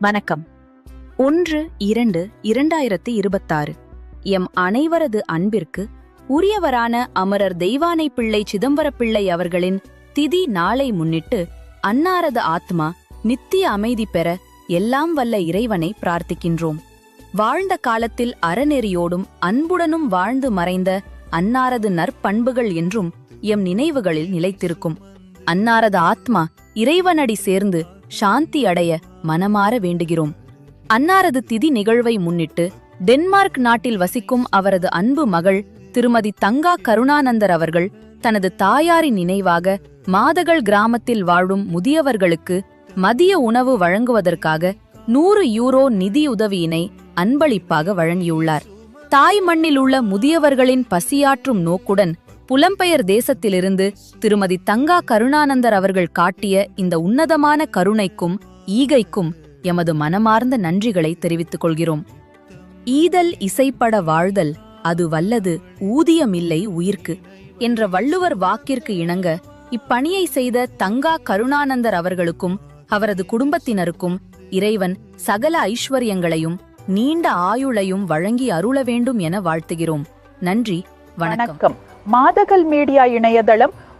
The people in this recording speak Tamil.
வணக்கம். ஒன்று இரண்டு இரண்டாயிரத்தி இருபத்தாறு. எம் அனைவரது அன்பிற்கு உரியவரான அமரர் தெய்வானை பிள்ளை சிதம்பரப்பிள்ளை அவர்களின் திதி நாளை முன்னிட்டு அன்னாரது ஆத்மா நித்திய அமைதி பெற எல்லாம் வல்ல இறைவனை பிரார்த்திக்கின்றோம். வாழ்ந்த காலத்தில் அறநெறியோடும் அன்புடனும் வாழ்ந்து மறைந்த அன்னாரது நற்பண்புகள் என்றும் எம் நினைவுகளில் நிலைத்திருக்கும். அன்னாரது ஆத்மா இறைவனடி சேர்ந்து சாந்தி அடைய மனமாற வேண்டுகிறோம். அன்னாரது திதி நிகழ்வை முன்னிட்டு டென்மார்க் நாட்டில் வசிக்கும் அவரது அன்பு மகள் திருமதி தங்கா கருணானந்தர் அவர்கள் தனது தாயாரின் நினைவாக மாதகள் கிராமத்தில் வாழும் முதியவர்களுக்கு மதிய உணவு வழங்குவதற்காக நூறு யூரோ நிதியுதவியினை அன்பளிப்பாக வழங்கியுள்ளார். தாய் மண்ணில் உள்ள முதியவர்களின் பசியாற்றும் நோக்குடன் புலம்பெயர் தேசத்திலிருந்து திருமதி தங்கா கருணானந்தர் அவர்கள் காட்டிய இந்த உன்னதமான கருணைக்கும் ஈகைக்கும் எமது மனமார்ந்த நன்றிகளை தெரிவித்துக் கொள்கிறோம். ஈதல் இசைப்பட வாழ்தல் அது வல்லது ஊதியமில்லை உயிர்க்கு என்ற வள்ளுவர் வாக்கிற்கு இணங்க இப்பணியை செய்த தங்கா கருணானந்தர் அவர்களுக்கும் அவரது குடும்பத்தினருக்கும் இறைவன் சகல ஐஸ்வர்யங்களையும் நீண்ட ஆயுளையும் வழங்கி அருள வேண்டும் என வாழ்த்துகிறோம். நன்றி வணக்கம். வணக்கம். மாதகல் மீடியா இணையதளம்